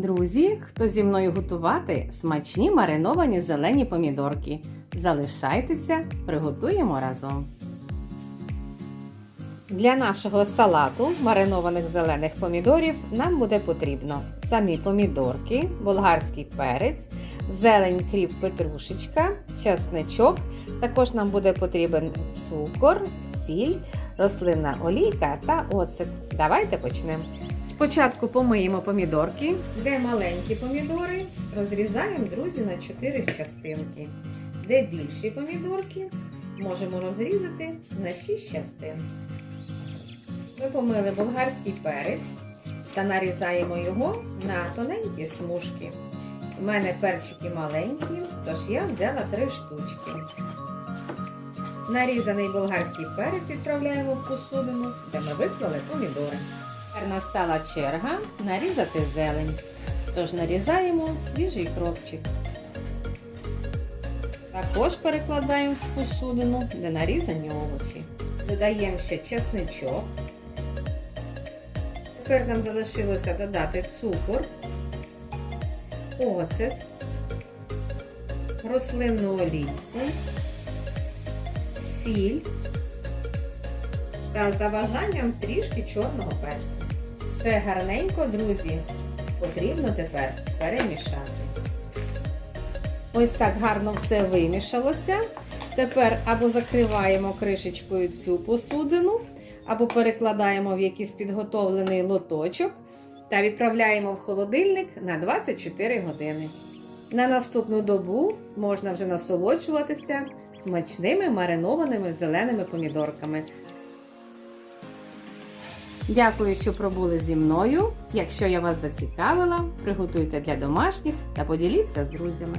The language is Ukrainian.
Друзі, хто зі мною готувати смачні мариновані зелені помідорки. Залишайтеся, приготуємо разом. Для нашого салату маринованих зелених помідорів нам буде потрібно самі помідорки, болгарський перець, зелень кріп петрушечка, чесничок. Також нам буде потрібен цукор, сіль, рослинна олійка та оцет. Давайте почнемо. Спочатку помиємо помідорки, де маленькі помідори розрізаємо, друзі, на 4 частинки. Де більші помідорки можемо розрізати на 6 частин. Ми помили болгарський перець та нарізаємо його на тоненькі смужки. У мене перчики маленькі, тож я взяла 3 штучки. Нарізаний болгарський перець відправляємо в посудину, де ми виклали помідори. Тепер настала черга нарізати зелень. Тож нарізаємо свіжий кропчик. Також перекладаємо в посудину, де нарізані овочі. Додаємо ще чесничок. Тепер нам залишилося додати цукор, оцет, рослинну олійку, сіль та за бажанням трішки чорного перцю. Все гарненько, друзі, потрібно тепер перемішати. Ось так гарно все вимішалося. Тепер або закриваємо кришечкою цю посудину, або перекладаємо в якийсь підготовлений лоточок та відправляємо в холодильник на 24 години. На наступну добу можна вже насолоджуватися смачними маринованими зеленими помідорками. Дякую, що пробули зі мною. Якщо я вас зацікавила, приготуйте для домашніх та поділіться з друзями.